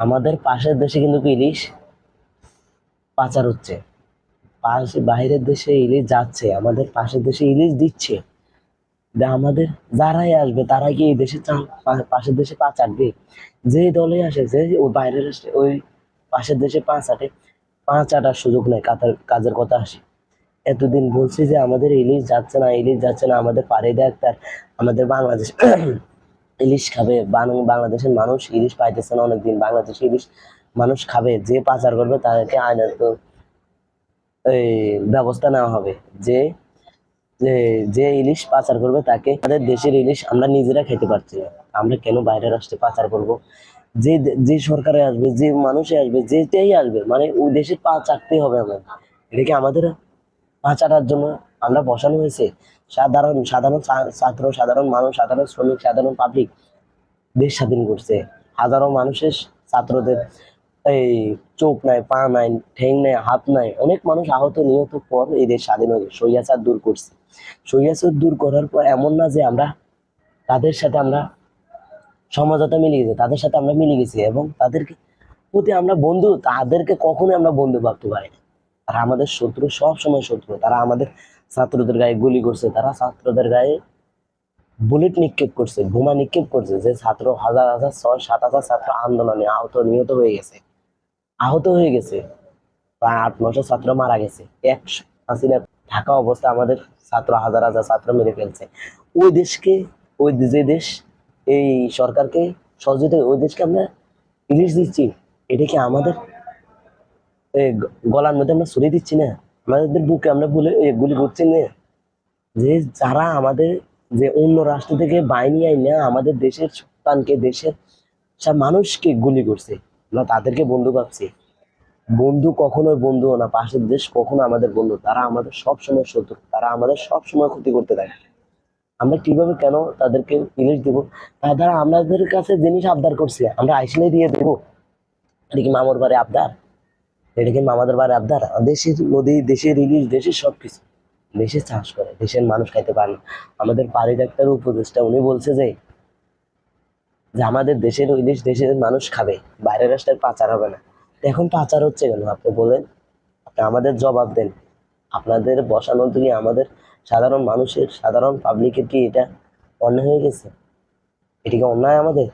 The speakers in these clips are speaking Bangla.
আমাদের পাশের দেশে কিন্তু ইলিশ? পাচার হচ্ছে। বাইরের দেশে ইলিশ যাচ্ছে, আমাদের পাশের দেশে ইলিশ দিচ্ছে। আমাদের যারাই আসবে, তারাই কি এই দেশে পাশের দেশে পা চাটবে যে দলে আসে, যে ওই বাইরের আসে, ওই পাশের দেশে পা চাটে পা চাটার সুযোগ নেই কাতার কাজের কথা আসে। এতদিন বলছি যে আমাদের ইলিশ যাচ্ছে না, ইলিশ যাচ্ছে না, আমাদের পারে ডাক্তার আমাদের বাংলাদেশ। ইলিশ খাবে বাংলাদেশের মানুষ ইলিশ পাইতেছে না অনেকদিন। বাংলাদেশে ইলিশ মানুষ খাবে, যে পাচার করবে তাদেরকে আইনত এই, ব্যবস্থা নেওয়া হবে। যে যে ইলিশ পাচার করবে তাকে আমাদের দেশের ইলিশ আমরা নিজেরা খেতে পারছি না। আমরা কেন বাইরের রাষ্ট্রে পাচার করব? যে যে সরকারে আসবে, যে মানুষে আসবে, যেটাই আসবে মানে ওই দেশের পা চাটতেই হবে আমাদের। এটা কি আমাদের পা চাটার জন্য আমরা বসানো হয়েছে। সাধারণ সাধারণ ছাত্র, সাধারণ মানুষ, সাধারণ শ্রমিক, সাধারণ পাবলিক দেশ স্বাধীন করছে। হাজারো মানুষের ছাত্রদের এই চোখ নাই, পা নাই ঠেং নাই, হাত নাই, অনেক মানুষ আহত, নিহত পর এই দেশ স্বাধীন হয়েছে সৈয়াচার দূর করছে। সৈয়াচার দূর করার পর এমন না যে আমরা তাদের সাথে আমরা সমাজতা মিলে গেছে, তাদের সাথে আমরা মিলে গেছি এবং তাদেরকে প্রতি আমরা বন্ধু, তাদেরকে কখনোই আমরা বন্ধু ভাবতে পারি না। তারা আমাদের শত্রু সব সময় শত্রু। তারা আমাদের ছাত্রদের গায়ে গুলি করছে, তারা ছাত্রদের গায়ে বুলেট নিক্ষেপ করছে, বোমা নিক্ষেপ করছে। যে ছাত্র হাজার হাজার, ছয়, সাত হাজার ছাত্র আন্দোলনে আহত, নিহত হয়ে গেছে। আহত হয়ে গেছে। প্রায় আট নশো ছাত্র মারা গেছে। এক হাসিনা থাকা অবস্থা আমাদের ছাত্র, হাজার হাজার ছাত্র মেরে ফেলছে। ওই দেশকে, ওই যে দেশ, এই সরকারকে সহযোগিতা, ওই দেশকে আমরা ইলিশ দিচ্ছি। এটা কি আমাদের গলার মধ্যে আমরা ছড়িয়ে দিচ্ছি না। আমাদের বুকে আমরা বলে গুলি করছি না। যে যারা আমাদের, যে অন্য রাষ্ট্র থেকে বাহিনী আইনে আমাদের দেশের সন্তানকে, দেশের সব মানুষকে গুলি করছে। আমরা তাদেরকে বন্ধু ভাবছি বন্ধু কখনোই বন্ধু না, পাশের দেশ কখনো আমাদের বন্ধু। তারা আমাদের সব সময় শত্রু, তারা আমাদের সব সময় ক্ষতি করতে থাকে। আমরা কীভাবে কেন তাদেরকে ইলিশ দেবো? তারা আমাদের কাছে জিনিস আবদার করছে, আমরা আইসলে দিয়ে দেবো। এটা কি মামার বাড়ি আবদার? এটা কিন্তু আমাদের বাড়ি আবদার দেশের নদী, দেশের ইলিশ, দেশের সব কিছু দেশে চাষ করে, দেশের মানুষ খাইতে পারে না। আমাদের পাড়ি ডাক্তার উপদেষ্টা, উনি বলছে যে যে আমাদের দেশের ইলিশ, দেশের মানুষ খাবে, বাইরের রাষ্ট্রের পাচার হবে না। এখন পাচার হচ্ছে কেন? আপনি বলেন, আপনি আমাদের জবাব দেন। আপনাদের বসানো থেকে আমাদের সাধারণ মানুষের, সাধারণ পাবলিকের কি এটা অন্যায় হয়ে গেছে? এটি কি অন্যায় আমাদের?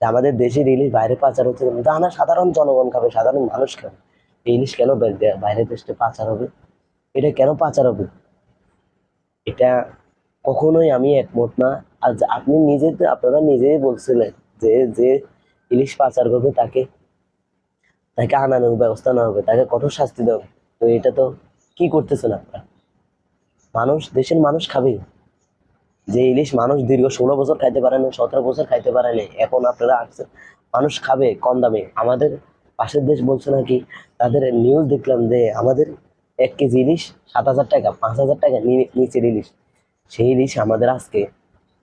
আমাদের দেশের ইলিশ বাইরে পাচার হচ্ছে কেন? না সাধারণ জনগণ খাবে, সাধারণ মানুষ খাবে। ইলিশ কেন বাইরের দেশে পাচার হবে। এটা কেন পাচার হবে? এটা কখনোই আমি একমত না। আর আপনি নিজে আপনারা নিজেই বলছিলেন যে যে ইলিশ পাচার করবে তাকে। তাকে আনানোর ব্যবস্থা নেওয়া হবে। তাকে কঠোর শাস্তি হবে। তো এটা তো কি করতেছেন আপনারা? মানুষ দেশের মানুষ খাবে। যে ইলিশ মানুষ দীর্ঘ ষোলো বছর খাইতে পারে না, সতেরো বছর খাইতে পারে না, এখন আপনারা আসছে মানুষ খাবে কম দামে। আমাদের পাশের দেশ বলছে নাকি, তাদের নিউজ দেখলাম যে আমাদের এক কেজি ইলিশ সাত হাজার টাকা, পাঁচ হাজার টাকা নিচের ইলিশ। সেই ইলিশ আমাদের আজকে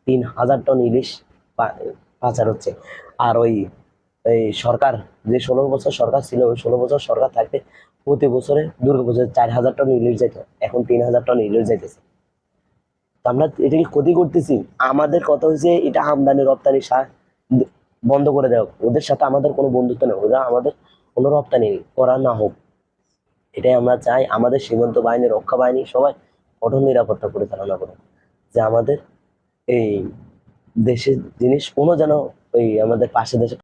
তিন হাজার টন ইলিশ পাচার হচ্ছে। আর ওই, এই সরকার, যে ষোলো বছর সরকার ছিল, ওই ষোলো বছর সরকার থাকতে প্রতি বছরে দুর্গা বছরে চার হাজার টন ইলিশ যেত এখন তিন হাজার টন ইলিশ যাইতেছে। আমরা এটাকে ক্ষতি করতেছি? আমাদের কথা হচ্ছে এটা আমদানি রপ্তানি সা- দ- বন্ধ করে দেওয়া ওদের সাথে আমাদের কোনো বন্ধুত্ব নেই। ওরা আমাদের কোনো রপ্তানি করা না হোক। এটাই আমরা চাই। আমাদের সীমান্ত বাহিনী, রক্ষা বাহিনী সবাই কঠোর নিরাপত্তা পরিচালনা করুক। যে আমাদের এই দেশের জিনিস কোনো যেন ওই আমাদের পাশে দেশে